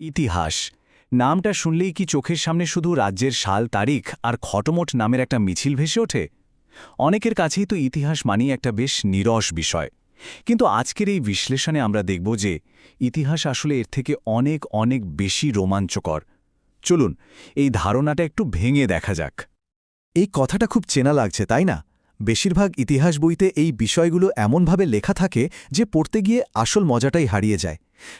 ইতিহাস। নামটা শুনলেই কি চোখের সামনে শুধু রাজ্যের সাল, তারিখ আর খটমট নামের একটা মিছিল ভেসে ওঠে? অনেকের কাছেই তো ইতিহাস মানি একটা বেশ নিরস বিষয়। কিন্তু আজকের এই বিশ্লেষণে আমরা দেখব যে ইতিহাস আসলে এর থেকে অনেক অনেক বেশি রোমাঞ্চকর। চলুন, এই ধারণাটা একটু ভেঙে দেখা যাক। এই কথাটা খুব চেনা লাগছে, তাই না? বেশিরভাগ ইতিহাস বইতে এই বিষয়গুলো এমনভাবে লেখা থাকে যে পড়তে গিয়ে আসল মজাটাই হারিয়ে যায়।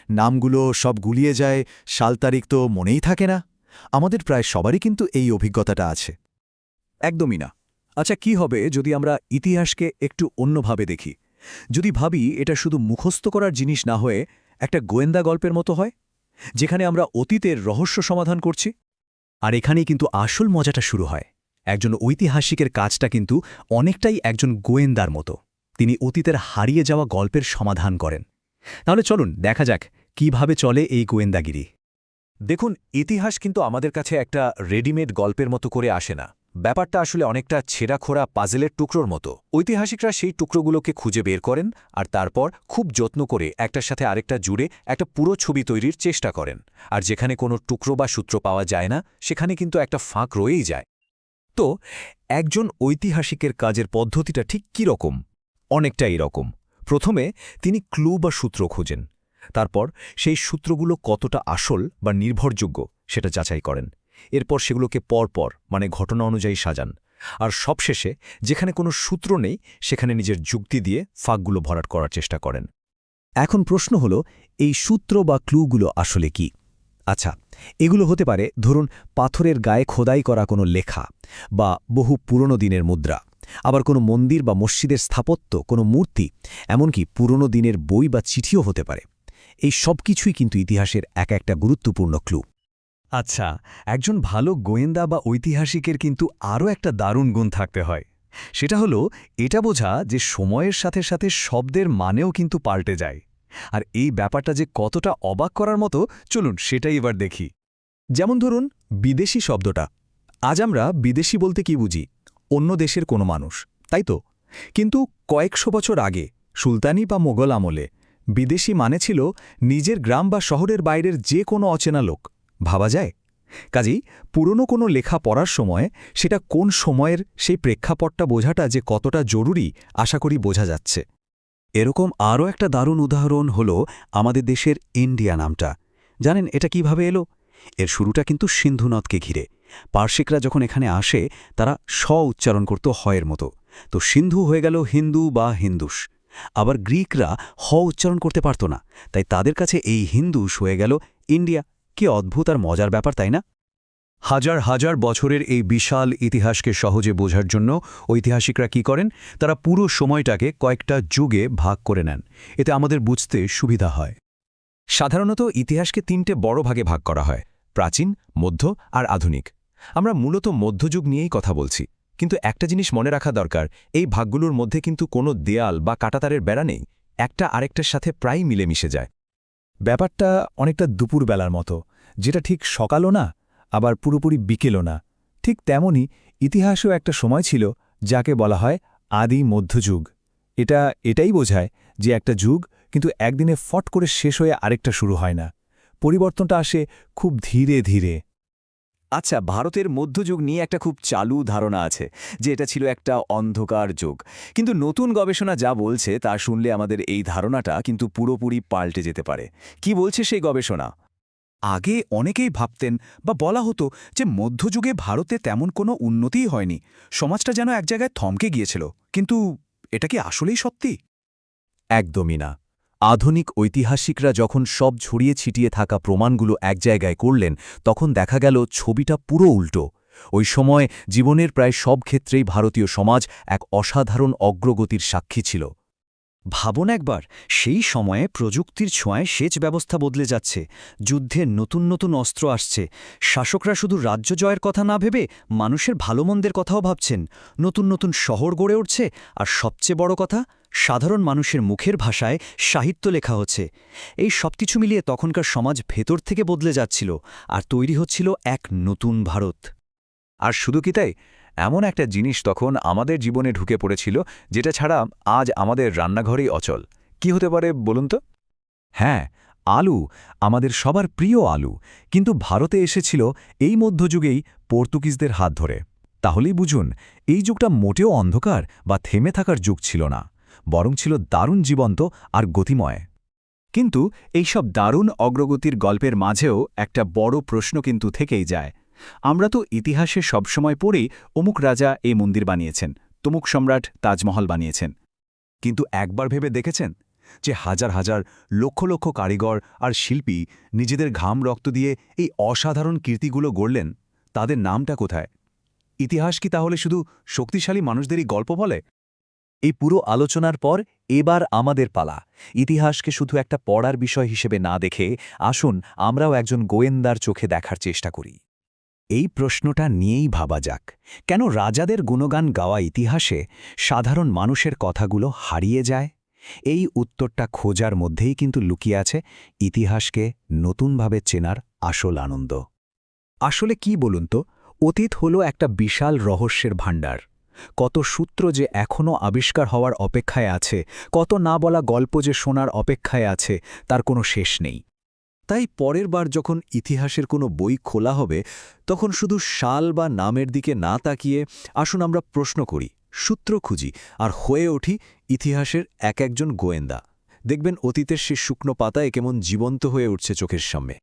নামগুলো সব গুলিয়ে যায়, সাল তারিখ তো মনেই থাকে না। আমাদের প্রায় সবারই কিন্তু এই অভিজ্ঞতাটা আছে। একদমই না। আচ্ছা কি হবে যদি আমরা ইতিহাসকে একটু অন্যভাবে দেখি? যদি ভাবি এটা শুধু মুখস্থ করার জিনিস না হয়ে একটা গোয়েন্দা গল্পের মতো হয়, যেখানে আমরা অতীতের রহস্য সমাধান করছি? আর এখানেই কিন্তু আসল মজাটা শুরু হয়। একজন ঐতিহাসিকের কাজটা কিন্তু অনেকটাই একজন গোয়েন্দার মতো। তিনি অতীতের হারিয়ে যাওয়া গল্পের সমাধান করেন। তাহলে চলুন, দেখা যাক কীভাবে চলে এই গোয়েন্দাগিরি। দেখুন, ইতিহাস কিন্তু আমাদের কাছে একটা রেডিমেড গল্পের মতো করে আসে না। ব্যাপারটা আসলে অনেকটা ছেঁড়াখোড়া পাজেলের টুকরোর মতো। ঐতিহাসিকরা সেই টুকরোগুলোকে খুঁজে বের করেন আর তারপর খুব যত্ন করে একটার সাথে আরেকটা জুড়ে একটা পুরো ছবি তৈরির চেষ্টা করেন। আর যেখানে কোনো টুকরো বা সূত্র পাওয়া যায় না, সেখানে কিন্তু একটা ফাঁক রয়েই যায়। তো, একজন ঐতিহাসিকের কাজের পদ্ধতিটা ঠিক কী রকম অনেকটা এরকম। প্রথমে তিনি ক্লু বা সূত্র খোঁজেন। তারপর সেই সূত্রগুলো কতটা আসল বা নির্ভরযোগ্য সেটা যাচাই করেন। এরপর সেগুলোকে পরপর মানে ঘটনা অনুযায়ী সাজান। আর সবশেষে যেখানে কোনো সূত্র নেই, সেখানে নিজের যুক্তি দিয়ে ফাঁকগুলো ভরাট করার চেষ্টা করেন। এখন প্রশ্ন হল, এই সূত্র বা ক্লুগুলো আসলে কি? আচ্ছা এগুলো হতে পারে ধরুন পাথরের গায়ে খোদাই করা কোনো লেখা বা বহু পুরনো দিনের মুদ্রা। আবার কোনো মন্দির বা মসজিদের স্থাপত্য, কোনো মূর্তি, এমনকি পুরনো দিনের বই বা চিঠিও হতে পারে। এই সব কিছুই কিন্তু ইতিহাসের এক একটা গুরুত্বপূর্ণ ক্লু। আচ্ছা একজন ভালো গোয়েন্দা বা ঐতিহাসিকের কিন্তু আরও একটা দারুণ গুণ থাকতে হয়। সেটা হলো, এটা বোঝা যে সময়ের সাথে সাথে শব্দের মানেও কিন্তু পাল্টে যায়। আর এই ব্যাপারটা যে কতটা অবাক করার মতো, চলুন সেটাই এবার দেখি। যেমন ধরুন, বিদেশি শব্দটা। আজ আমরা বিদেশি বলতে কি বুঝি? অন্য দেশের কোনো মানুষ, তাই তো? কিন্তু কয়েকশো বছর আগে সুলতানি বা মোগল আমলে বিদেশি মানে ছিল নিজের গ্রাম বা শহরের বাইরের যে কোনো অচেনা লোক, ভাবা যায়? কাজেই পুরনো কোনো লেখা পড়ার সময় সেটা কোন সময়ের সেই প্রেক্ষাপটটা বোঝাটা যে কতটা জরুরি আশা করি বোঝা যাচ্ছে। এরকম আরও একটা দারুণ উদাহরণ হল আমাদের দেশের ইন্ডিয়া নামটা। জানেন এটা কীভাবে এলো? এর শুরুটা কিন্তু সিন্ধু নদকে ঘিরে। পার্শ্বিকরা যখন এখানে আসে, তারা স উচ্চারণ করত হয়ের মতো। তো সিন্ধু হয়ে গেল হিন্দু বা হিন্দুস। আবার গ্রিকরা হ উচ্চারণ করতে পারত না। তাই তাদের কাছে এই হিন্দুস হয়ে গেল ইন্ডিয়া। কি অদ্ভুত আর মজার ব্যাপার, তাই না? হাজার হাজার বছরের এই বিশাল ইতিহাসকে সহজে বোঝার জন্য ঐতিহাসিকরা কি করেন? তারা পুরো সময়টাকে কয়েকটা যুগে ভাগ করে নেন। এতে আমাদের বুঝতে সুবিধা হয়। সাধারণত ইতিহাসকে তিনটে বড় ভাগে ভাগ করা হয়। প্রাচীন, মধ্য আর আধুনিক। আমরা মূলত মধ্যযুগ নিয়েই কথা বলছি, কিন্তু একটা জিনিস মনে রাখা দরকার, এই ভাগগুলোর মধ্যে কিন্তু কোনো দেয়াল বা কাটাতারের বেড়া নেই, একটা আরেকটার সাথে প্রায় মিলেমিশে যায়। ব্যাপারটা অনেকটা দুপুরবেলার মতো, যেটা ঠিক সকালও না, আবার পুরোপুরি বিকেলও না। ঠিক তেমনই ইতিহাসও একটা সময় ছিল, যাকে বলা হয় আদি মধ্যযুগ। এটা এটাই বোঝায় যে একটা যুগ কিন্তু একদিনে ফট করে শেষ হয়ে আরেকটা শুরু হয় না। পরিবর্তনটা আসে খুব ধীরে ধীরে। আচ্ছা ভারতের মধ্যযুগ নিয়ে একটা খুব চালু ধারণা আছে, যে এটা ছিল একটা অন্ধকার যুগ। কিন্তু নতুন গবেষণা যা বলছে, তা শুনলে আমাদের এই ধারণাটা কিন্তু পুরোপুরি পাল্টে যেতে পারে। কি বলছে সেই গবেষণা? আগে অনেকেই ভাবতেন বা বলা হতো যে মধ্যযুগে ভারতে তেমন কোনো উন্নতিই হয়নি, সমাজটা যেন এক জায়গায় থমকে গিয়েছিল। কিন্তু এটা কি আসলেই সত্যি? একদমই না। আধুনিক ঐতিহাসিকরা যখন সব ছড়িয়ে ছিটিয়ে থাকা প্রমাণগুলো এক জায়গায় করলেন, তখন দেখা গেল ছবিটা পুরো উল্টো। ওই সময় জীবনের প্রায় সব ক্ষেত্রেই ভারতীয় সমাজ এক অসাধারণ অগ্রগতির সাক্ষী ছিল। ভাবন একবার, সেই সময়ে প্রযুক্তির ছোঁয়ায় সেচ ব্যবস্থা বদলে যাচ্ছে, যুদ্ধে নতুন নতুন অস্ত্র আসছে, শাসকরা শুধু রাজ্য জয়ের কথা না ভেবে মানুষের ভালোমন্দের কথাও ভাবছেন, নতুন নতুন শহর গড়ে উঠছে, আর সবচেয়ে বড় কথা, সাধারণ মানুষের মুখের ভাষায় সাহিত্য লেখা হচ্ছে। এই সবকিছু মিলিয়ে তখনকার সমাজ ভেতর থেকে বদলে যাচ্ছিল, আর তৈরি হচ্ছিল এক নতুন ভারত। আর শুধু কি তাই? এমন একটা জিনিস তখন আমাদের জীবনে ঢুকে পড়েছিল, যেটা ছাড়া আজ আমাদের রান্নাঘরেই অচল। কি হতে পারে বলুন তো? হ্যাঁ আলু, আমাদের সবার প্রিয় আলু। কিন্তু ভারতে এসেছিল এই মধ্যযুগেই পর্তুগিজদের হাত ধরে। তাহলেই বুঝুন, এই যুগটা মোটেও অন্ধকার বা থেমে থাকার যুগ ছিল না, বরং ছিল দারুণ জীবন্ত আর গতিময়। কিন্তু এইসব দারুণ অগ্রগতির গল্পের মাঝেও একটা বড় প্রশ্ন কিন্তু থেকেই যায় আমরা তো ইতিহাসে সবসময় পড়েই অমুক রাজা এই মন্দির বানিয়েছেন, তমুক সম্রাট তাজমহল বানিয়েছেন। কিন্তু একবার ভেবে দেখেছেন যে হাজার হাজার লক্ষ লক্ষ কারিগর আর শিল্পী নিজেদের ঘাম রক্ত দিয়ে এই অসাধারণ কীর্তিগুলো গড়লেন, তাদের নামটা কোথায়? ইতিহাস কি তাহলে শুধু শক্তিশালী মানুষদেরই গল্প বলে? এই পুরো আলোচনার পর এবার আমাদের পালা। ইতিহাসকে শুধু একটা পড়ার বিষয় হিসেবে না দেখে আসুন আমরাও একজন গোয়েন্দার চোখে দেখার চেষ্টা করি। এই প্রশ্নটা নিয়েই ভাবা যাক। কেন রাজাদের গুণগান গাওয়া ইতিহাসে সাধারণ মানুষের কথাগুলো হারিয়ে যায়? এই উত্তরটা খোঁজার মধ্যেই কিন্তু লুকিয়ে আছে ইতিহাসকে নতুনভাবে চেনার আসল আনন্দ। আসলে কি বলুন তো, অতীত হল একটা বিশাল রহস্যের ভাণ্ডার। কত সূত্র যে এখনও আবিষ্কার হওয়ার অপেক্ষায় আছে, কত না বলা গল্প যে শোনার অপেক্ষায় আছে, তার কোনো শেষ নেই। তাই পরের বার যখন ইতিহাসের কোনো বই খোলা হবে, তখন শুধু সাল বা নামের দিকে না তাকিয়ে আসুন আমরা প্রশ্ন করি, সূত্র খুঁজি, আর হয়ে উঠি ইতিহাসের এক একজন গোয়েন্দা দেখবেন অতীতের সে শুকনো পাতায় কেমন জীবন্ত হয়ে উঠছে চোখের সামনে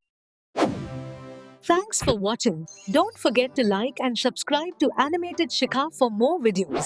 Thanks for watching. Don't forget to like and subscribe to Animated Shikha for more videos.